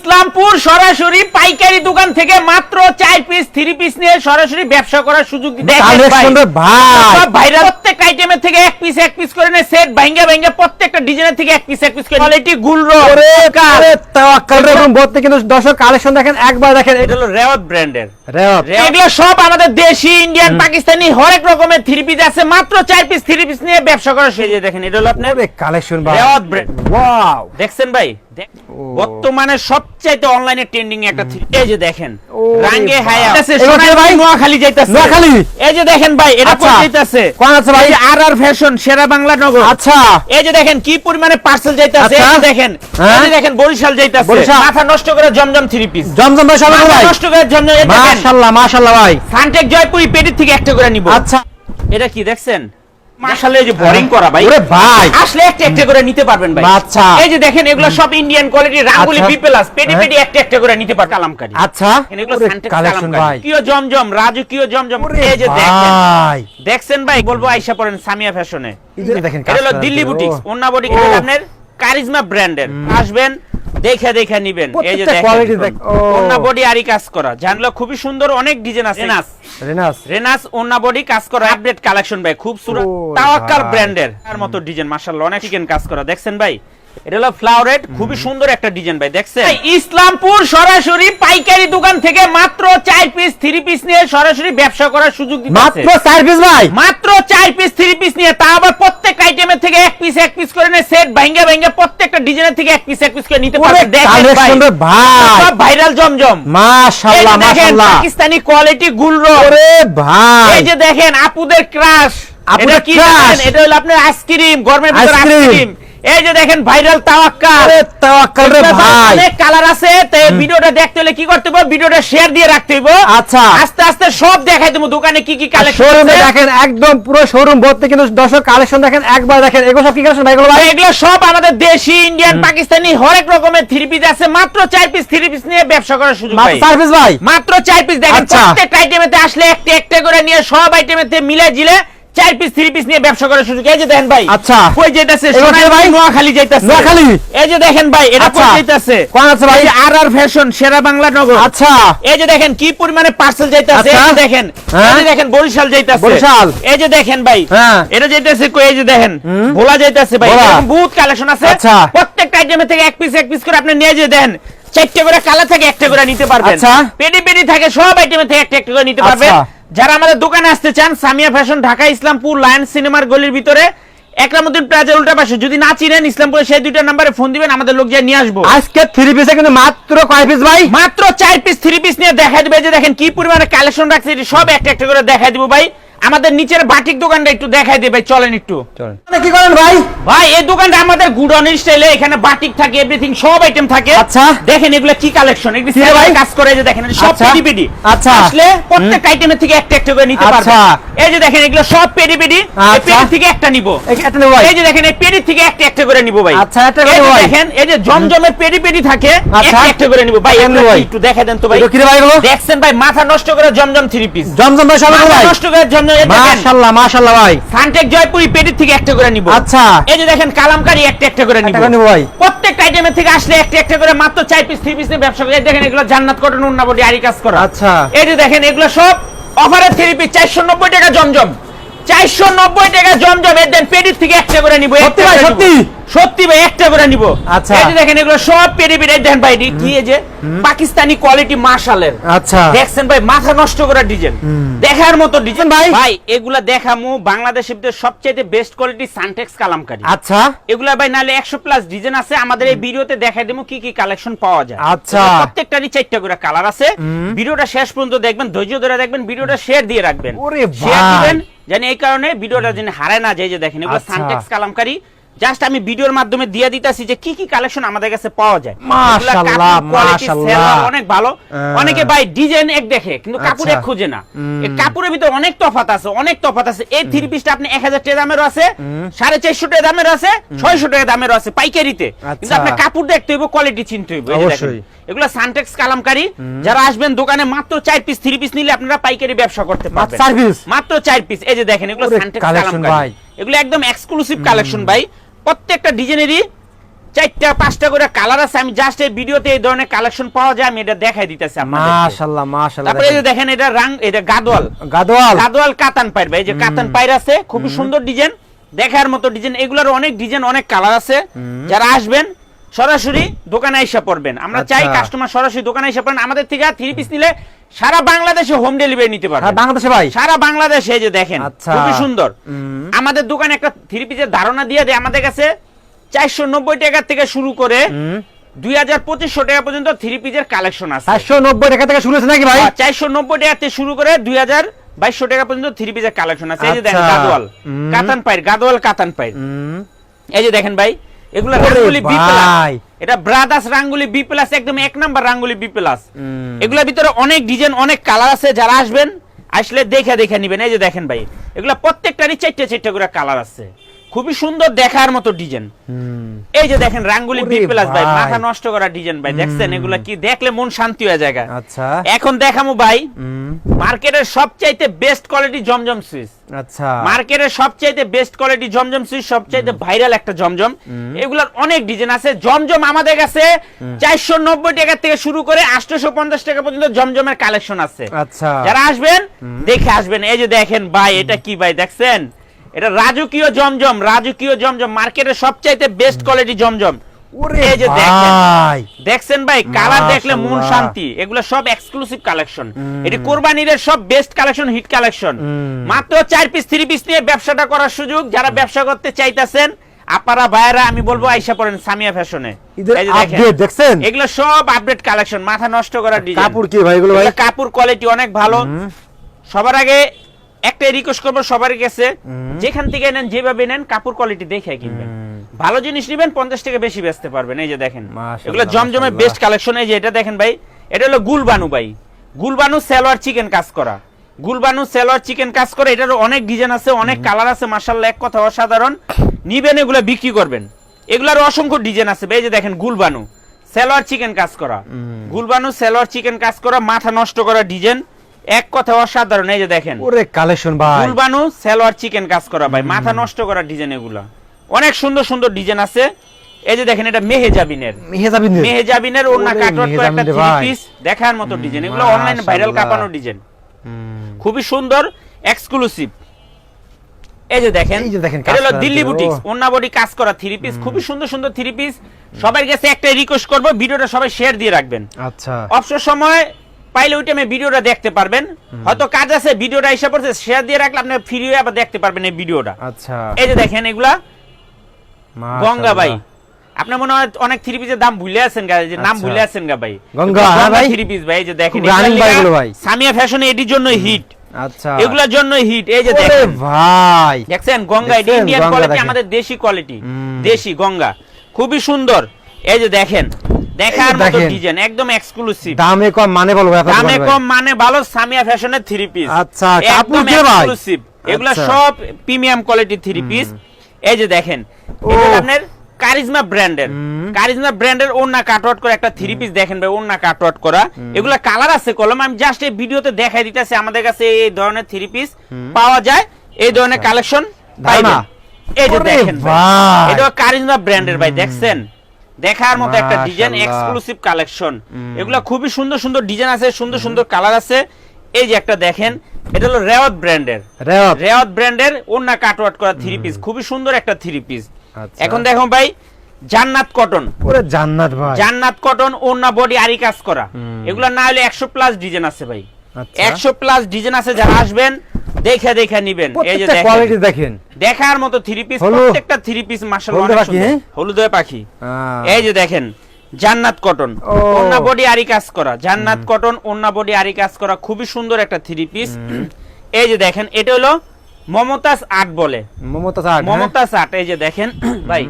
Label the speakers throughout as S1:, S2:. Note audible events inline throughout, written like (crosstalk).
S1: ইসলামপুর সরাসরি পাইকারি দোকান থেকে মাত্র চার পিস থ্রি পিস নিয়ে সরাসরি ব্যবসা করার সুযোগ প্রত্যেক আইটেমের থেকে এক পিস এক পিস করে নেয় সেট ভাঙ্গা ভাঙ্গা প্রত্যেকটা ডিজাইনের থেকে এক পিস এক পিস করে কোয়ালিটি গুলরো
S2: কিন্তু দর্শক কালেকশন দেখেন একবার দেখেন
S1: এটা হলো রেওয়াত ব্র্যান্ডের এগুলো সব আমাদের দেশি ইন্ডিয়ান পাকিস্তানি হরেক রকমের থ্রি পিস আছে। মাত্র চার পিস থ্রি পিস নিয়ে ব্যবসা করার সুযোগ দেখেন এটা হলো আপনার
S2: কালেকশন ভাই। ওয়াও
S1: দেখছেন ভাই? বর্তমানে সবচাইতে অনলাইনে ট্রেন্ডিং একটা এই যে দেখেন রাঙ্গে হায়া।
S2: ভাই?
S1: নোয়াখালী যাইতাছে।
S2: নোয়াখালী?
S1: এই যে দেখেন ভাই এটা
S2: আচ্ছা।
S1: কোন যাইতাছে?
S2: কোন আছে ভাই?
S1: আর আর ফ্যাশন সেরা বাংলা নগর।
S2: আচ্ছা।
S1: এই যে দেখেন কি পরিমাণে পার্সেল যাইতাছে।
S2: আচ্ছা।
S1: এই দেখেন
S2: হ্যাঁ?
S1: এই দেখেন বরিশাল যাইতাছে। মাথা নষ্ট করে জমজম থ্রি পিস
S2: জমজম ভাই সবাই
S1: নষ্ট করে জমজম এই দেখেন
S2: মাশাআল্লাহ মাশাআল্লাহ ভাই।
S1: সানটেক জয়পুরি পেটের থেকে একটা করে নিব।
S2: আচ্ছা।
S1: এটা কি দেখছেন? মাশাআল্লাহ এই যে বোরিং করা ভাই।
S2: ওরে ভাই।
S1: আসলে একটা একটা করে নিতে পারবেন ভাই।
S2: আচ্ছা।
S1: এই যে দেখেন এগুলো সব ইন্ডিয়ান কোয়ালিটি রাঙ্গুলি
S2: আচ্ছা।
S1: B plus paddy. পেডি একটা একটা করে নিতে পার কালামকারী।
S2: আচ্ছা।
S1: এগুলো
S2: ভাই
S1: কালামকারী। কিও জমজম রাজকীয় জমজম
S2: ওরে
S1: এই যে দেখেন।
S2: ভাই।
S1: দেখছেন ভাই বলব আইসা পড়েন সামিয়া ফ্যাশনে।
S2: এই যে দেখেন
S1: এটা হলো দিল্লি বুটিক্স। ওন্না বডি। আপনার কারিজমা ব্র্যান্ডের আসবেন দেখে দেখে নিবেন। এই যে দেখেন। ওন্না বডি আরি কাজ করা। জানলো খুবই সুন্দর অনেক ডিজাইন আছে। রেনাস।
S2: রেনাস।
S1: রেনাস ওন্না বডি কাজ করা আপডেট কালেকশন ভাই। খুব সুন্দর। তাওয়াক্কাল ব্র্যান্ডের তার মতো ডিজাইন মাশাআল্লাহ অনেক চিকেন কাজ করা। দেখছেন ভাই? এটা হলো ফ্লাওয়ারেড খুবই সুন্দর একটা ডিজাইন ভাই দেখছেন? ইসলামপুর সরাসরি পাইকারি দোকান থেকে মাত্র চার পিস থ্রি পিস নিয়ে সরাসরি ব্যবসা করার সুযোগ দিচ্ছে
S2: মাত্র চার পিস ভাই।
S1: মাত্র চার পিস থ্রি পিস নিয়ে তা আবার প্রত্যেক আইটেমের থেকে এক পিস এক পিস করে নিয়ে সেট ভাঙ্গা ভাঙ্গা প্রত্যেকটা ডিজাইনের থেকে এক পিস এক পিস করে নিতে
S2: ওরে
S1: পারবেন দেখেন ভাই সব ভাইরাল জমজম।
S2: মাশাআল্লাহ মাশাআল্লাহ।
S1: পাকিস্তানি কোয়ালিটি গুলরো
S2: ওরে ভাই।
S1: এই যে দেখেন আপুদের ক্রাশ
S2: আপুদের
S1: এটা কি এটা হলো আপনার আইসক্রিম গরমের ভিতর
S2: আইসক্রিম।
S1: এই যে দেখেন ভাইরাল তাওয়াক্কাল।
S2: আরে তাওয়াক্কাল রে ভাই।
S1: অনেক কালার আছে তো ভিডিওটা দেখতে হলে কি করতে হবে ভিডিওটা শেয়ার দিয়ে রাখতে হবে
S2: আচ্ছা।
S1: আস্তে আস্তে সব দেখাই দেবো দোকানে কি কি কালেকশন
S2: শোরুমে দেখেন একদম পুরো শোরুম ভর্তি কিন্তু দর্শক কালেকশন দেখেন একবার দেখেন এগুলো সব কি কালেকশন ভাই? ভাই?
S1: এগুলো সব আমাদের দেশি ইন্ডিয়ান পাকিস্তানি হরেক রকমের থ্রি পিস আছে মাত্র চার পিস থ্রি পিস নিয়ে ব্যবসা করার সুযোগ
S2: মাত্র চার পিস ভাই?
S1: মাত্র চার পিস দেখেন
S2: আচ্ছা।
S1: প্রত্যেক আইটেমেতে আসলে একটা একটা করে নিয়ে সব আইটেমেতে মিলে জিলে চার পিস থ্রি পিস নিয়ে ব্যবসা করার সুযোগ এই যে দেখেন ভাই
S2: আচ্ছা।
S1: কই
S2: এগুলো
S1: সোনাই
S2: ভাই?
S1: নোয়াখালী যাইতাছে
S2: নোয়াখালী?
S1: এই যে দেখেন ভাই এটা কই
S2: আচ্ছা।
S1: যাইতাছে
S2: কোন আছে ভাই?
S1: আর আর ফ্যাশন সেরা বাংলা নগর
S2: আচ্ছা
S1: এই যে দেখেন কি পরিমাণে পার্সেল যাইতাছে
S2: আচ্ছা।
S1: এই যে দেখেন
S2: হ্যাঁ?
S1: এই যে দেখেন বরিশাল যাইতাছে
S2: বরিশাল।
S1: এই যে দেখেন ভাই
S2: হ্যাঁ।
S1: এটা যাইতাছে কই এই যে দেখেন ভোলা যাইতাছে ভাই এরকম বহুত কালেকশন আছে
S2: আচ্ছা।
S1: প্রত্যেকটা আইটেমে থেকে এক পিস এক পিস করে আপনি নিয়ে যে দেন চারটে করে কালার থেকে একটা করে নিতে পারবেন
S2: আচ্ছা।
S1: পেডি পেডি থাকে সব আইটেমে থেকে একটা একটা করে নিতে পারবেন
S2: আচ্ছা।
S1: যারা আমাদের দোকানে আসতে চান সামিয়া ফ্যাশন ঢাকা ইসলামপুর লায়ন সিনেমার গলির ভিতরে একরামুদ্দিন প্লাজার উল্টা পাশে। যদি না চিনেন ইসলামপুরে সেই দুইটা নাম্বারে ফোন দিবেন আমাদের লোক যা নিয়ে আসব।
S2: আজকে থ্রি পিসে কিন্তু মাত্র কয় পিস ভাই?
S1: মাত্র চার পিস থ্রি পিস নিয়ে দেখা দিবে যে দেখেন কি পরিমাণে কালেকশন রাখছে সব একটা একটা করে দেখাই দিব ভাই। আমাদের নিচের বাটিক দোকানটা একটু দেখাই দিবে ভাই চলেন একটু।
S2: কি করেন ভাই?
S1: ভাই এই দোকানটা আমাদের গুডনের স্টাইলে এখানে বাটিক থাকে এভরিথিং সব আইটেম থাকে।
S2: আচ্ছা।
S1: দেখেন এগুলো কি কালেকশন এগুলো
S2: ভাই?
S1: কাজ করে যে দেখেন সব
S2: আচ্ছা।
S1: পেডি পেডি
S2: আচ্ছা।
S1: আসলে প্রত্যেক আইটেমের থেকে একটা একটা করে নিতে পারবেন।
S2: আচ্ছা।
S1: এই যে দেখেন এগুলো সব পেডি পেডি এই
S2: আচ্ছা।
S1: পেডি থেকে একটা নিব।
S2: এই- একটা নেব ভাই।
S1: এই যে দেখেন এই পেডি থেকে একটা একটা করে নিব ভাই।
S2: আচ্ছা, একটা করে ভাই।
S1: দেখেন এই যে জমজমের পেডি পেডি থাকে
S2: আচ্ছা।
S1: একটা একটা করে নিব। ভাই
S2: একটা
S1: দেখা দেন তো ভাই।
S2: কি রে ভাই
S1: দেখছেন ভাই মাথা নষ্ট করে জমজম থ্রি পিস
S2: জমজম ভাই
S1: মাথা
S2: ভাই।
S1: নষ্ট করে জমজম
S2: মাশাআল্লাহ মাশাআল্লাহ ভাই।
S1: সানটেক জয়পুরি পেডির থেকে একটা করে নিব।
S2: আচ্ছা।
S1: এই যে দেখেন কালামকারী একটা একটা করে নিব।
S2: একটা নিবো ভাই।
S1: প্রত্যেক আইটেমের থেকে আসলে একটা একটা করে মাত্র চার পিস থ্রি পিস নিয়ে ব্যবসা করে। দেখেন এগুলো জান্নাত কটন উন্না বডি আরি কাজ করা।
S2: আচ্ছা।
S1: এই যে দেখেন এগুলো সব পিস টাকা জমজম। চারশো নব্বই টাকা জমজম এর দেন থেকে একটা করে নিব
S2: সত্যি ভাই, সত্যি?
S1: সত্যি ভাই একটা করে নিব।
S2: আচ্ছা।
S1: এই দেখেন এগুলো সব দেখেন ভাই কি এই যে পাকিস্তানি কোয়ালিটি মার্শালের
S2: আচ্ছা।
S1: দেখছেন ভাই মাথা নষ্ট করা ডিজাইন। দেখার মতো ডিজাইন।
S2: ভাই।
S1: ভাই এগুলা দেখামু বাংলাদেশের সবচেয়ে বেস্ট কোয়ালিটি সানটেক্স কালামকারী।
S2: আচ্ছা।
S1: এগুলা ভাই নালে একশো প্লাস ডিজাইন আছে। আমাদের এই ভিডিওতে দেখাই দেবো কি কি কালেকশন পাওয়া যায়।
S2: আচ্ছা।
S1: প্রত্যেকটারই চারটা করে কালার আছে। ভিডিওটা শেষ পর্যন্ত দেখবেন ধৈর্য ধরে দেখবেন ভিডিওটা শেয়ার দিয়ে রাখবেন।
S2: ওরে
S1: শেয়ার
S2: ভাই।
S1: জানি এই কারণে ভিডিওটা যেন হারায় না যায় যে দেখেন এগুলো
S2: আচ্ছা।
S1: সানটেক্স কালামকারী জাস্ট আমি ভিডিওর মাধ্যমে দিয়ে দিতাছি যে কি কি কালেকশন আমাদের কাছে পাওয়া যায়।
S2: মাশাআল্লাহ,
S1: কাপড়
S2: মাশাআল্লাহ।
S1: অনেক ভালো। অনেকে ভাই ডিজাইন এক দেখে কিন্তু কাপড়
S2: আচ্ছা।
S1: এক খুঁজে না। এই কাপড়ের ভিতরে অনেক তফাত আছে অনেক তফাত আছে। এই থ্রি পিসটা আপনি এক হাজার টাকা দামেরও আছে সাড়ে চারশো টাকা দামেরও আছে ছয়শো টাকা দামেরও আছে পাইকারিতে। কিন্তু
S2: আচ্ছা।
S1: আপনার কাপড় দেখতে হইব কোয়ালিটি চিনতে হইব।
S2: অবশ্যই।
S1: এগুলো সানটেক্স কালামকারী। যারা আসবেন দোকানে মাত্র চার পিস থ্রি পিস নিলে আপনারা পাইকারি ব্যবসা করতে পারবেন? মাত্র চার পিস এই যে দেখেন এগুলো সানটেক্স কালামকারী।
S2: ভাই।
S1: এগুলো একদম এক্সক্লুসিভ কালেকশন ভাই। প্রত্যেকটা ডিজাইনেরই চারটা পাঁচটা করে কালার আছে। আমি জাস্ট এই ভিডিওতে এই ধরনের কালেকশন পাওয়া যায় আমি এটা দেখাই দিতেছি
S2: মাশাআল্লাহ মাশাআল্লাহ
S1: তারপরে এই যে দেখেন। এটা রাং এটা গাদওয়াল
S2: গাদওয়াল
S1: গাদওয়াল কাতান পাইর ভাই এই যে কাতান পাইর আছে। খুব সুন্দর ডিজাইন। দেখার মতো ডিজাইন। এগুলোর অনেক ডিজাইন অনেক কালার আছে। যারা আসবেন সরাসরি দোকানে আইসা পড়বেন। আমরা চাই
S2: আচ্ছা।
S1: কাস্টমার সরাসরি দোকানে আইসা পড়েন। আমাদের থেকে থ্রি পিস নিলে সারা বাংলাদেশে হোম ডেলিভারি নিতে
S2: হ্যাঁ
S1: পারবেন
S2: বাংলাদেশে ভাই?
S1: সারা বাংলাদেশে যে দেখেন
S2: আচ্ছা।
S1: খুবই সুন্দর। আমাদের দোকানে একটা থ্রি পিসের ধারণা দিয়ে দেয় আমাদের কাছে চারশো নব্বই টাকা থেকে শুরু করে দুই হাজার পঁচিশশো টাকা পর্যন্ত থ্রি পিসের কালেকশন আছে।
S2: চারশো নব্বই টাকা থেকে শুরু হয়েছে নাকি ভাই?
S1: চারশো নব্বই টাকা থেকে শুরু করে দুই হাজার বাইশশো টাকা পর্যন্ত থ্রি পিসের কালেকশন আছে। এই যে দেখেন
S2: আচ্ছা।
S1: গাদোয়াল। কাতান পাইর গাদোয়াল কাতান পাইর এই যে দেখেন ভাই এগুলো
S2: ওরে
S1: রাঙ্গুলি বি প্লাস এটা ব্রাদার্স রাঙ্গুলি বি প্লাস একদম এক নাম্বার রাঙ্গুলি বি প্লাস এগুলোর ভিতরে অনেক ডিজাইন অনেক কালার আছে যারা আসবেন আসলে দেখে দেখে নিবেন। এই যে দেখেন ভাই এগুলো প্রত্যেকটারই চারটে চারটে করে কালার আছে। খুবই সুন্দর দেখার মতো ডিজাইন। এই যে দেখেন রাঙ্গুলি বি প্লাস ভাই। মাথা নষ্ট করা ডিজাইন ভাই দেখছেন এগুলা কি? দেখলে মন শান্তি হয়ে যায়
S2: আচ্ছা।
S1: এখন দেখামু ভাই মার্কেটের সবচাইতে বেস্ট কোয়ালিটি জমজম সুইচ।
S2: আচ্ছা।
S1: মার্কেটের সবচাইতে বেস্ট কোয়ালিটি জমজম সুইচ সবচাইতে ভাইরাল একটা জমজম। এগুলার অনেক ডিজাইন আছে। জমজম আমাদের কাছে চারশো নব্বই টাকা থেকে শুরু করে আটশোশো পঞ্চাশ টাকা পর্যন্ত জমজমের কালেকশন আছে।
S2: আচ্ছা।
S1: যারা আসবেন দেখে আসবেন। এই যে দেখেন ভাই এটা কি ভাই দেখছেন? এটা রাজকীয় জমজম রাজকীয় জমজম মার্কেটের সবচাইতে বেস্ট কোয়ালিটি জমজম।
S2: ওরে
S1: যে দেখেন।
S2: ভাই।
S1: দেখছেন ভাই? কালার দেখলে মন শান্তি। এগুলো সব এক্সক্লুসিভ কালেকশন এটি কোরবানিদের সব বেস্ট কালেকশন হিট কালেকশন মাত্র চার পিস থ্রি পিস নিয়ে ব্যবসাটা করার সুযোগ। যারা ব্যবসা করতে চাইতেছেন আপারা ভাইয়েরা আমি বলব আইসা পড়েন সামিয়া ফ্যাশনে।
S2: আপডেট দেখছেন?
S1: এগুলো সব আপডেট কালেকশন মাথা নষ্ট করার ডিজাইন
S2: কাপড় কি ভাই এগুলো ভাই?
S1: কাপড় কোয়ালিটি অনেক ভালো। সবার আগে একটা রিকোয়েস্ট করব সবার কাছে। যেখান থেকে নেন যেভাবে নেন কাপড় কোয়ালিটি দেখে কিনবেন। ভালো জিনিস নেবেন পঞ্চাশ টাকা বেশি বেচতে পারবেন এই যে দেখেন। এগুলো
S2: মাশাআল্লাহ।
S1: বেস্ট কালেকশন এই যে এটা দেখেন ভাই এটা হলো গুলবানু ভাই। গুলবানু সেলোয়ার চিকেন কাজ করা। গুলবানু সেলোয়ার চিকেন কাজ করে এটারও অনেক ডিজাইন আছে অনেক কালার আছে মার্শাল্লাহ এক কথা অসাধারণ। নিবেন এগুলো বিক্রি করবেন। এগুলার অসংখ্য ডিজাইন আছে ভাই এই যে দেখেন গুলবানু। সেলোয়ার চিকেন কাজ করা। গুলবানু সেলোয়ার চিকেন কাজ করা মাথা নষ্ট করা ডিজাইন এক কথা অসাধারণ এই যে দেখেন।
S2: ওরে কালেকশন ভাই।
S1: ফুলবানু সেলোয়ার চিকেন কাজ করা ভাই। মাথা নষ্ট করা ডিজাইন এগুলা। অনেক সুন্দর সুন্দর ডিজাইন আছে। এই যে দেখেন এটা মেহেজাবিনের।
S2: মেহেজাবিন
S1: মেহেজাবিনের ওন্না
S2: ওরে
S1: কাটওয়ার্ক করে একটা থ্রি পিস দেখার মতো ডিজাইন এগুলো অনলাইন ভাইরাল কাপানো ডিজাইন খুবই সুন্দর এক্সক্লুসিভ এই যে দেখেন
S2: এই যে দেখেন
S1: এটা হলো দিল্লি বুটিক্স
S2: ও।
S1: ওন্না বডি কাজ করা থ্রি পিস খুবই সুন্দর সুন্দর থ্রি পিস সবার কাছে একটা রিকোয়েস্ট করব ভিডিওটা সবাই শেয়ার দিয়ে রাখবেন।
S2: আচ্ছা।
S1: অবসর সময় পাইলে ওই টাইমে ভিডিওটা দেখতে পারবেন। হয়তো কাজ আছে ভিডিওটা এসে পড়ছে শেয়ার দিয়ে রাখলে আপনি ফ্রি হয়ে আবার দেখতে পারবেন এই ভিডিওটা
S2: আচ্ছা।
S1: এই যে দেখেন এগুলা। গঙ্গা ভাই।
S2: মাশাআল্লাহ।
S1: আপনি মনে হয় অনেক থ্রি পিসের দাম ভুলে আছেন গা যে নাম
S2: আচ্ছা।
S1: ভুলে আছেন গা ভাই।
S2: গঙ্গা, হ্যাঁ ভাই।
S1: থ্রি পিস ভাই এই যে দেখেন
S2: খুব ভাই এগুলো ভাই।
S1: সামিয়া ফ্যাশনে এটির জন্য হিট
S2: আচ্ছা।
S1: এগুলোর জন্য হিট এই যে দেখেন।
S2: ভাই।
S1: দেখছেন? গঙ্গা এটি ইন্ডিয়ান কোয়ালিটি আমাদের দেশি কোয়ালিটি দেশি গঙ্গা। খুবই সুন্দর। এই যে দেখেন দেখার মতো। ডিজাইন একদম এক্সক্লুসিভ
S2: দামে কম মানে আপনার
S1: দামে কম মানে ভালো সামিয়া ফ্যাশনের থ্রি পিস
S2: আচ্ছা, কাপড় কে ভাই?
S1: এক্সক্লুসিভ এগুলা
S2: আচ্ছা।
S1: সব প্রিমিয়াম কোয়ালিটি থ্রি পিস এই যে দেখেন এটা। আপনার কারিজমা ব্র্যান্ডের কারিজমা ব্র্যান্ডের ওন্না কাটওয়ার্ট করা একটা থ্রি পিস দেখেন ভাই ওন্না কাটওয়ার্ট করা। এগুলা কালার আছে কলম আমি জাস্ট এই ভিডিওতে দেখাই দিতেছি আমাদের কাছে এই ধরনের থ্রি পিস পাওয়া যায়। এই ধরনের কালেকশন পাইবেন। এই যে দেখেন। এটা কারিজমা ব্র্যান্ডের ভাই দেখছেন? দেখার মতো একটা ডিজাইন এক্সক্লুসিভ কালেকশন এগুলা খুবই সুন্দর সুন্দর ডিজাইন আছে সুন্দর সুন্দর কালার আছে। এই যে একটা দেখেন এটা হলো রেওয়াত ব্র্যান্ডের।
S2: রেওয়াত।
S1: রেওয়াত ব্র্যান্ডের ওন্না কাটওয়ার্ট করা থ্রি পিস খুবই সুন্দর একটা থ্রি পিস
S2: আচ্ছা।
S1: এখন দেখো ভাই জান্নাত কটন
S2: ওরে জান্নাত ভাই।
S1: জান্নাত কটন ওন্না বডি আরি কাজ করা। এগুলা না হলে একশো প্লাস ডিজাইন আছে ভাই।
S2: আচ্ছা।
S1: একশো প্লাস ডিজাইন আছে যারা আসবেন দেখে দেখে নিবেন। এই যে দেখেন।
S2: কোয়ালিটি দেখেন।
S1: দেখার মতো থ্রি পিস প্রত্যেকটা থ্রি পিস মাশাআল্লাহ
S2: হলুদে
S1: অনেক
S2: পাখি,
S1: সুন্দর।
S2: হ্যাঁ?
S1: হলুদে পাখি। এই যে দেখেন জান্নাত কটন
S2: ও।
S1: ওন্না বডি আরি কাজ করা। জান্নাত কটন ওন্না বডি আরি কাজ করা। খুবই সুন্দর একটা থ্রি পিস এই যে দেখেন এটা হলো মমতাজ আর্ট বলে।
S2: মমতাজ আর্ট, হ্যাঁ?
S1: মমতাজ আর্ট এই যে দেখেন ভাই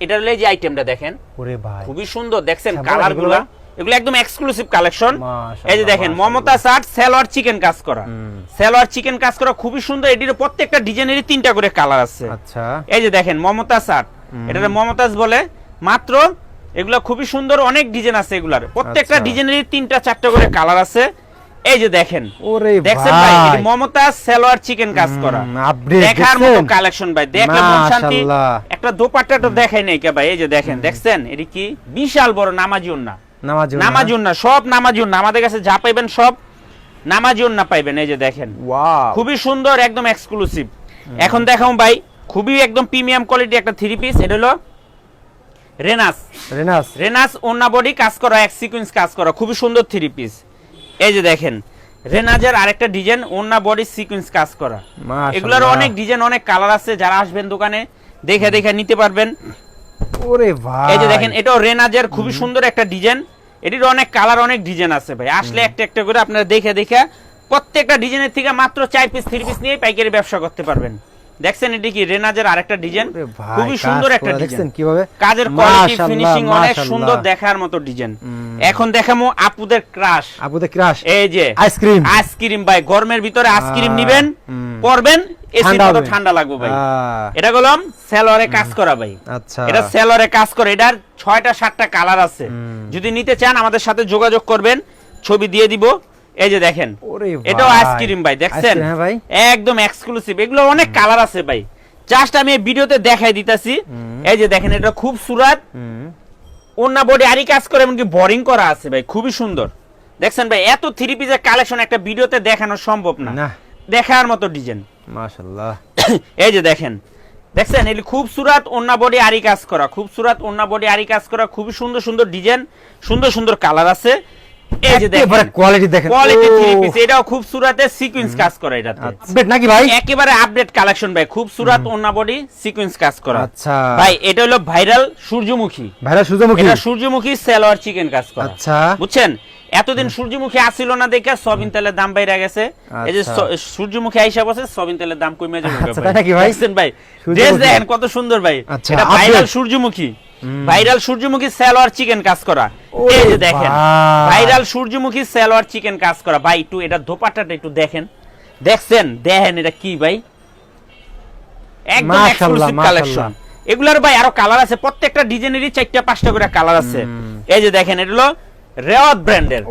S1: এটা হলো এই যে আইটেমটা দেখেন।
S2: ওরে ভাই।
S1: খুবই সুন্দর দেখছেন
S2: আচ্ছা,
S1: কালারগুলা?
S2: এগুলো?
S1: একদম এক্সক্লুসিভ কালেকশন এই যে দেখেন। মমতাজ আর্ট সেলোয়ার চিকেন কাজ করা। সেলোয়ার চিকেন কাজ করা খুবই সুন্দর এটির প্রত্যেকটা ডিজাইনেরই তিনটা করে কালার আছে।
S2: আচ্ছা।
S1: এই যে দেখেন মমতাজ আর্ট এটা মমতাজ বলে। মাত্র এগুলা খুবই সুন্দর অনেক ডিজাইন আছে এগুলার। প্রত্যেকটা
S2: আচ্ছা।
S1: ডিজাইনেরই তিনটা চারটা করে কালার আছে। এই যে দেখেন
S2: ওরে
S1: দেখছেন ভাই মমতাজ সালোয়ার চিকেন কাজ করা। দেখার মতো কালেকশন ভাই দেখলে মন শান্তি। একটা দোপাট্টা তো দেখাই নাই কে ভাই এই যে দেখেন দেখছেন? এটি কি বিশাল বড় নামাজি না না সব না আমাদের কাছে যা পাইবেন সব না পাইবেন এই যে দেখেন। খুবই সুন্দর একদম এক্সক্লুসিভ এখন দেখাও ভাই খুবই একদম প্রিমিয়াম কোয়ালিটি একটা থ্রি পিস এটা হলো রেনাস
S2: রেনাস
S1: রেনাস ওন্না বডি কাজ করা এক সিকোয়েন্স কাজ করা খুবই সুন্দর থ্রি পিস এই যে দেখেন রেনাজের আরেকটা ডিজাইন ওন্না বডি সিকোয়েন্স কাজ করা। এগুলোর অনেক ডিজাইন অনেক কালার আছে। যারা আসবেন দোকানে দেখে দেখে নিতে পারবেন।
S2: ওরে ভাই
S1: এই যে দেখেন এটাও রেনাজের খুবই সুন্দর একটা ডিজাইন। এটির অনেক কালার অনেক ডিজাইন আছে ভাই। আসলে একটা একটা করে আপনারা দেখে দেখে প্রত্যেকটা ডিজাইনের থেকে মাত্র চার পিস থ্রি পিস নিয়ে পাইকারি ব্যবসা করতে পারবেন। দেখছেন এটি কি রেনাজের আরেকটা ডিজাইন? খুবই সুন্দর একটা ডিজাইন।
S2: কীভাবে?
S1: কাজের কোয়ালিটি ফিনিশিং অনেক সুন্দর দেখার মতো ডিজাইন। এখন দেখামো আপুদের ক্রাশ
S2: আপুদের ক্রাশ
S1: এই যে
S2: আইসক্রিম।
S1: আইসক্রিম ভাই গরমের ভিতরে আইসক্রিম নিবেন
S2: হুম।
S1: পরবেন এসি
S2: ঠান্ডা
S1: ঠান্ডা লাগবে ভাই। এটা গলম সেলরে কাজ করা ভাই।
S2: আচ্ছা।
S1: এটা সেলরে কাজ করে এটার ছয়টা সাতটা কালার আছে। যদি নিতে চান আমাদের সাথে যোগাযোগ করবেন ছবি দিয়ে দিব। এই যে দেখেন এটাও আইসক্রিম ভাই দেখছেন?
S2: হ্যাঁ
S1: একদম এক্সক্লুসিভ এগুলো অনেক কালার আছে ভাই। জাস্ট আমি এই ভিডিওতে দেখাই দিতাছি। এই যে দেখেন এটা খুব সুরাত। অন্য বডি আরই কাজ করে এমনকি বোরিং করা আছে ভাই খুবই সুন্দর। দেখছেন ভাই এত থ্রি পিসের কালেকশন একটা ভিডিওতে দেখানো সম্ভব না। দেখার মতো ডিজাইন
S2: মাশাআল্লাহ (coughs)
S1: এই যে দেখেন দেখছেন? এগুলি খুব সুরাত অন্য বডি আরি কাজ করা খুব সুরাত অন্য বডি আরি কাজ করা খুবই সুন্দর সুন্দর ডিজাইন সুন্দর সুন্দর কালার আছে। এই যে দেখেন।
S2: কোয়ালিটি দেখেন।
S1: কোয়ালিটি থ্রি পিস এটাও খুব সুরাতে সিকোয়েন্স কাজ করা এটাতে।
S2: আপডেট নাকি ভাই?
S1: একেবারে আপডেট কালেকশন ভাই খুব সুরাত অন্য বডি সিকোয়েন্স কাজ করা।
S2: আচ্ছা।
S1: ভাই এটা হলো ভাইরাল সূর্যমুখী।
S2: ভাইরা সূর্যমুখী?
S1: এটা সূর্যমুখী সালোয়ার চিকেন কাজ করা।
S2: আচ্ছা।
S1: বুঝছেন? এতদিন সূর্যমুখী আসছিল না দেখে সবিন তেলের দাম বাইরে গেছে। এই যে
S2: আচ্ছা।
S1: সূর্যমুখী আইসা বসে সবিন তেলের দাম কমে যাবে।
S2: আচ্ছা, ভাই?
S1: দেখছেন ভাই? ড্রেস দেখেন কত সুন্দর ভাই।
S2: আচ্ছা,
S1: এটা ভাইরাল সূর্যমুখী। ভাইরাল সূর্যমুখী সালোয়ার চিকেন কাজ করা। এই যে দেখেন ভাইরাল সূর্যমুখী সালোয়ার চিকেন কাজ করা। ভাই একটু এটা দোপাট্টাটা একটু দেখেন। দেখছেন? দেখেন এটা কি ভাই? একদম এক্সক্লুসিভ কালেকশন এগুলার ভাই আরও কালার আছে। প্রত্যেকটা ডিজাইনেরই চারটা পাঁচটা করে কালার আছে। এই যে দেখেন এটা হলো রেওয়াত ব্র্যান্ডের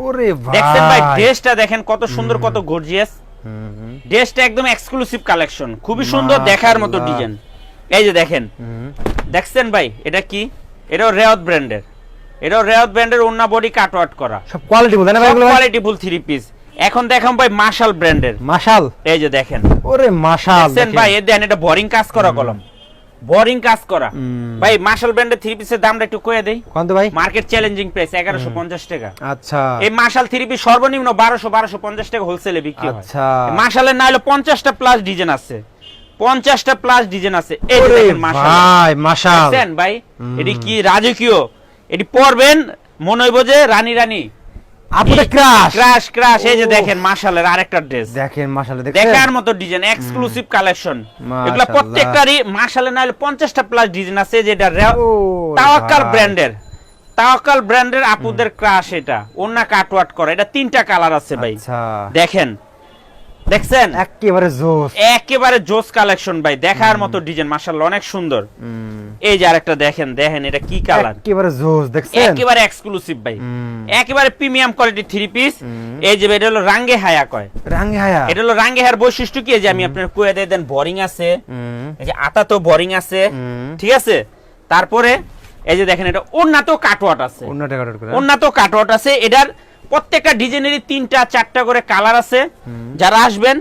S1: দেখছেন ভাই ড্রেসটা দেখেন কত সুন্দর কত গর্জিয়াস ড্রেসটা একদম এক্সক্লুসিভ কালেকশন খুবই সুন্দর দেখার মতো ডিজাইন এই যে দেখেন। দেখছেন ভাই এটা কি? এটাও রেওয়াত ব্র্যান্ডের। এটাও রেওয়াত ব্র্যান্ডের ওন্না বডি কাটওয়াট করা।
S2: সব কোয়ালিটি বলতে না ভাই
S1: কোয়ালিটি ফুল থ্রি পিস এখন দেখাম ভাই মার্শাল ব্র্যান্ডের।
S2: মাশাল?
S1: এই যে দেখেন।
S2: ওরে মাশাল
S1: দেখছেন ভাই এ দেন এটা বোরিং কাজ করা কলম। বোরিং কাজ করা। ভাই মার্শাল ব্র্যান্ডের থ্রি পিসের দামটা একটু কয়ে দেই।
S2: কোন ভাই?
S1: মার্কেট চ্যালেঞ্জিং প্রাইস এগারোশো পঞ্চাশ টাকা।
S2: আচ্ছা।
S1: এই মার্শাল থ্রি পিস সর্বনিম্ন বারোশো বারোশো পঞ্চাশ টাকা হোলসেলে বিক্রি হয়।
S2: আচ্ছা
S1: মার্শালের না হলে পঞ্চাশটা প্লাস ডিজাইন আছে। পঞ্চাশটা প্লাস ডিজাইন আছে। এই দেখেন
S2: ভাই মাশাল।
S1: ভাই? এটি কি রাজকীয়? এটি পরবেন মনে হইব যে রানী রানী।
S2: আপুদের ক্রাশ
S1: ক্রাশ ক্রাশ এই যে দেখেন মার্শালের আরেকটা ড্রেস
S2: দেখেন মাশাল
S1: দেখার মতো ডিজাইন এক্সক্লুসিভ কালেকশন এগুলা প্রত্যেকটারই না হলে পঞ্চাশটা প্লাস ডিজাইন আছে যেটা
S2: ও
S1: তাওয়াক্কাল ব্র্যান্ডের তাওয়াক্কাল ব্র্যান্ডের আপুদের ক্রাশ এটা। ওন্না কাটওয়াট করা। এটা তিনটা কালার আছে ভাই।
S2: আচ্ছা।
S1: দেখেন দেখছেন?
S2: একেবারে জোস।
S1: একেবারে জোস কালেকশন ভাই দেখার মতো ডিজাইন মাশাআল্লাহ অনেক সুন্দর। এই যে আরেকটা দেখেন দেখেন এটা কি কালার
S2: একেবারে জোস দেখছেন?
S1: একেবারে এক্সক্লুসিভ ভাই। একেবারে প্রিমিয়াম কোয়ালিটি থ্রি পিস এই যে এটা হলো রাঙ্গে হায়া কয়।
S2: রাঙ্গে হায়া?
S1: এটা হলো রাঙ্গে হায়ার বৈশিষ্ট্য কি? যে আমি আপনার কুয়ে দিয়ে দেন বোরিং আছে। এই যে আতা তো বোরিং আছে ঠিক আছে? তারপরে এই যে দেখেন এটা উন্নত কাটওয়াট আছে। উন্নত কাটওয়াট আছে। এটার প্রত্যেকটা ডিজাইনেরই তিনটা চারটা করে কালার আছে। যারা আসবেন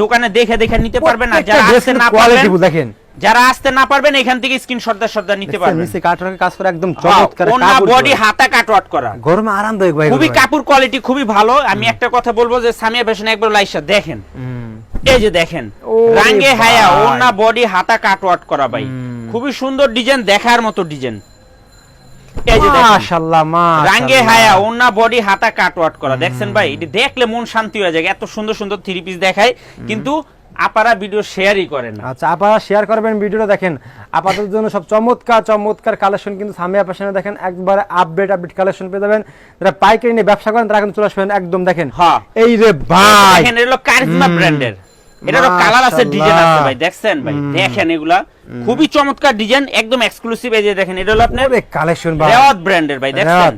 S1: দোকানে দেখে দেখে নিতে পারবেন না যারা আসতে না পারবেন
S2: দেখেন।
S1: যারা আসতে না পারবেন এখান থেকে স্ক্রিন সর্দার সর্দার নিতে পারবেন।
S2: নিচে কাটওয়ার্কের কাজ করে একদম চমৎকার
S1: ওনা বডি। হাতা কাটওয়াট করা।
S2: গরমে আরামদায়ক ভাই
S1: খুবই কাপড় কোয়ালিটি খুবই ভালো। আমি একটা কথা বলব যে সামিয়া ফ্যাশন একবার লাইসা দেখেন। এই যে দেখেন রাঙ্গে হায়া। ওনা বডি হাতা কাটওয়াট করা ভাই। খুবই সুন্দর ডিজাইন দেখার মতো ডিজাইন এই যে
S2: মাশাআল্লাহ মাশাআল্লাহ।
S1: রাঙ্গে হায়া ওনা বডি হাতা কাটওয়াট করা। দেখছেন ভাই এটি দেখলে মন শান্তি হয়ে যায়। এত সুন্দর সুন্দর থ্রি পিস দেখায়। কিন্তু আপারা ভিডিও শেয়ারই করে না।
S2: আচ্ছা আপনারা শেয়ার করবেন ভিডিওটা দেখেন। আপাতত জন্য সব চমৎকার চমৎকার কালেকশন কিন্তু সামিয়া ফ্যাশনে দেখেন একবারে আপডেট আপডেট কালেকশন পেয়ে যাবেন। যারা পাইকারি নিয়ে ব্যবসা করেন তারা কিন্তু চলে আসবেন একদম দেখেন।
S1: হ্যাঁ।
S2: এই রে ভাই।
S1: দেখেন এগুলো কারিজমা ব্র্যান্ডের এটারও কালার আছে ডিজাইন আছে ভাই দেখছেন ভাই? দেখেন এগুলা খুবই চমৎকার ডিজাইন একদম এক্সক্লুসিভ এই যে দেখেন এটা হলো আপনার
S2: কালেকশন
S1: রেওয়াত ব্র্যান্ডের ভাই দেখছেন?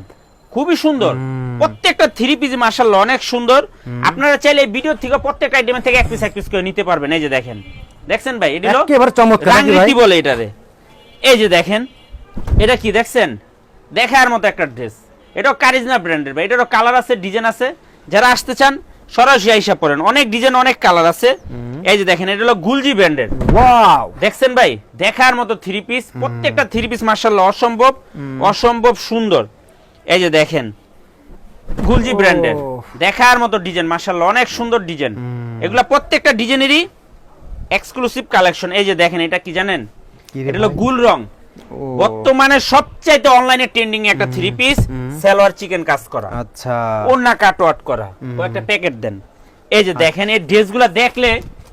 S1: খুবই সুন্দর। প্রত্যেকটা থ্রি পিস অনেক সুন্দর। আপনারা চাইলে এই ভিডিও থেকে প্রত্যেকটা আইটেমের থেকে এক পিস এক পিস করে নিতে পারবেন এই যে দেখেন। দেখছেন ভাই এটা হলো
S2: একেবারে চমৎকার ভাই?
S1: বলে এটারে। এই যে দেখেন এটা কি দেখছেন? দেখার মতো একটা ড্রেস এটাও কারিজনা ব্র্যান্ডের ভাই এটারও কালার আছে ডিজাইন আছে। যারা আসতে চান সরাসরি হিসাব করেন অনেক ডিজাইন অনেক কালার আছে। এই যে দেখেন এটা হলো গুলজি ব্র্যান্ডের
S2: ওয়াও।
S1: দেখছেন ভাই? দেখার মতো থ্রি পিস প্রত্যেকটা থ্রি পিস মার্শাল্লাহ অসম্ভব। অসম্ভব সুন্দর। এই যে দেখেন গুলজি। ব্র্যান্ডের দেখার মতো ডিজাইন মার্শাল্লাহ অনেক সুন্দর ডিজাইন এগুলা প্রত্যেকটা ডিজাইনেরই এক্সক্লুসিভ কালেকশন এই যে দেখেন এটা কি জানেন? এটা হলো গুল রং। বর্তমানে সবচাইতে অনলাইনে ট্রেন্ডিং একটা থ্রি পিস সালোয়ার চিকেন কাজ করা।
S2: আচ্ছা।
S1: ওন্না কাটওয়াট করা। কয়েকটা প্যাকেট দেন। এই যে দেখেন এই ড্রেসগুলো দেখলে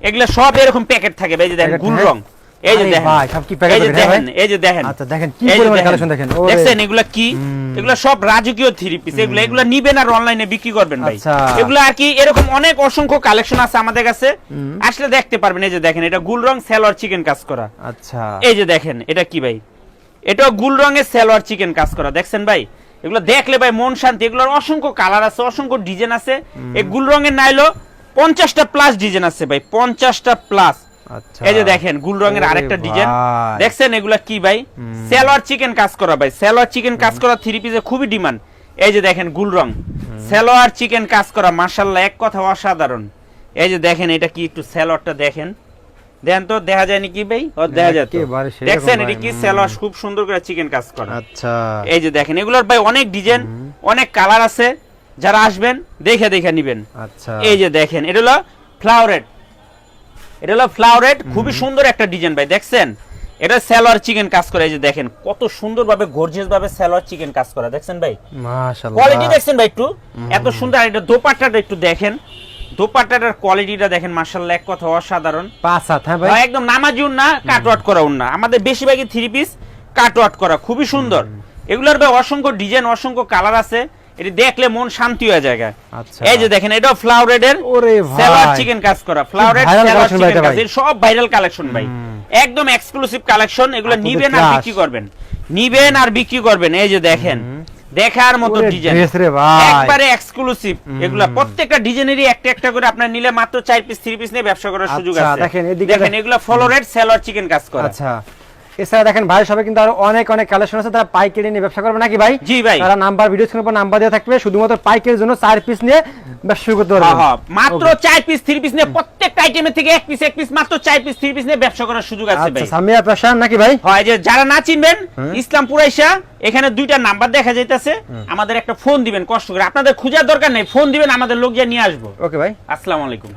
S1: এগুলা সব এরকম প্যাকেট থাকে এই যে দেখেন গুল রং। এই যে দেখেন।
S2: ভাই, সব কি packet
S1: এই যে দেখেন এই যে দেখেন।
S2: আচ্ছা, দেখেন কি পরিমাণে collection দেখেন, ওরে।
S1: এগুলা কি? এগুলা সব রাজকীয় থ্রি পিস এগুলা এগুলা নিবেন আর অনলাইনে বিক্রি করবেন ভাই।
S2: আচ্ছা।
S1: এগুলা আর কি এরকম অনেক অসংখ্য কালেকশন আছে আমাদের কাছে। আসলে দেখতে পারবেন এই যে দেখেন এটা গুল রং সালোয়ার চিকেন কাজ করা।
S2: আচ্ছা।
S1: এই যে দেখেন এটা কি ভাই? এটা গুল রঙের সালোয়ার চিকেন কাজ করা দেখছেন ভাই? এগুলো দেখলে ভাই মন শান্তি এগুলোর অসংখ্য কালার আছে অসংখ্য ডিজাইন আছে। এই গুল রঙের নাইলো পঞ্চাশটা প্লাস ডিজাইন আছে ভাই পঞ্চাশটা প্লাস
S2: আচ্ছা।
S1: এই যে দেখেন গুল রঙের আরেকটা ডিজাইন দেখছেন এগুলা কি ভাই? সালোয়ার চিকেন কাজ করা ভাই সালোয়ার চিকেন কাজ করা থ্রি পিসে খুবই ডিমান্ড এই যে দেখেন গুল রং। সালোয়ার চিকেন কাজ করা মার্শাল্লাহ এক কথা অসাধারণ। এই যে দেখেন এটা কি একটু সালোয়ারটা দেখেন। দেন তো দেখা যায় নাকি ভাই? ও দেখা যায় দেখছেন এটা কি। খুব সুন্দর করে চিকেন কাজ করা।
S2: আচ্ছা।
S1: এই যে দেখেন এগুলোর ভাই অনেক ডিজাইন অনেক কালার আছে। যারা আসবেন দেখে দেখে নিবেন।
S2: আচ্ছা।
S1: এই যে দেখেন এটা হলো এটা হলো খুবই সুন্দর একটা ডিজাইন ভাই দেখছেন? এটা সালোয়ার চিকেন কাজ করে এই যে দেখেন কত সুন্দরভাবে গর্জিয়াস ভাবে সালোয়ার চিকেন কাজ করা দেখছেন ভাই?
S2: মাশাআল্লাহ।
S1: কোয়ালিটি দেখছেন ভাই একটু? এত সুন্দর আর এটা দোপাট্টাটা একটু দেখেন। দোপাট্টাটার কোয়ালিটিটা দেখেন মার্শাল্লাহ এক কথা অসাধারণ।
S2: পাঁচ হাত হ্যাঁ ভাই?
S1: একদম নামাজি না কাটওয়াট করা না। আমাদের বেশিরভাগই থ্রি পিস কাটওয়াট করা খুবই সুন্দর। এগুলোর ভাই অসংখ্য ডিজাইন অসংখ্য কালার আছে। এটি দেখলে মন শান্তি হয়ে যায়
S2: আচ্ছা।
S1: এই যে দেখেন এটা ফ্লাওয়ারেডের
S2: ওরে ভাই।
S1: সালোয়ার চিকেন কাজ করা ফ্লাওয়ারেড সালোয়ার চিকেন কাজ সব ভাইরাল কালেকশন ভাই। একদম এক্সক্লুসিভ কালেকশন এগুলো নিবেন আর বিক্রি করবেন। নিবেন আর বিক্রি করবেন এই যে দেখেন। দেখার মতো ডিজাইন
S2: রে ভাই।
S1: একবারে এক্সক্লুসিভ এগুলা প্রত্যেকটা ডিজাইনেরই একটা একটা করে আপনার নিলে মাত্র 4 পিস 3 পিস নিয়ে ব্যবসা করার সুযোগ
S2: আচ্ছা,
S1: আছে।
S2: দেখেন, এদিকে
S1: দেখেন এগুলা ফ্লোরেট সেলর চিকেন কাজ করে।
S2: আচ্ছা। এছাড়া দেখেন ভাই সবাই কিন্তু আরও অনেক অনেক কালেকশন আছে তারা পাইকারি নিয়ে ব্যবসা করবে নাকি ভাই?
S1: জি ভাই।
S2: তারা নাম্বার ভিডিও স্ক্রিনের উপর নাম্বার দেওয়া থাকবে শুধুমাত্র পাইকারির জন্য চার পিস নিয়ে ব্যবসা শুরু করতে
S1: হ্যাঁ,
S2: পারবেন।
S1: হ্যাঁ, মাত্র চার পিস থ্রি পিস নিয়ে প্রত্যেকটা আইটেমের থেকে এক পিস এক পিস মাত্র চার পিস থ্রি পিস নিয়ে ব্যবসা করার সুযোগ আছে
S2: আচ্ছা
S1: ভাই।
S2: সামিয়া পেশান নাকি ভাই?
S1: হয় যে যারা না চিনবেন ইসলামপুর আইসা এখানে দুইটা নাম্বার দেখা যাইতেছে। আমাদের একটা ফোন দিবেন কষ্ট করে। আপনাদের খোঁজার দরকার নেই ফোন দিবেন আমাদের লোক গিয়ে নিয়ে আসব।
S2: ওকে ভাই।
S1: আসসালামু আলাইকুম।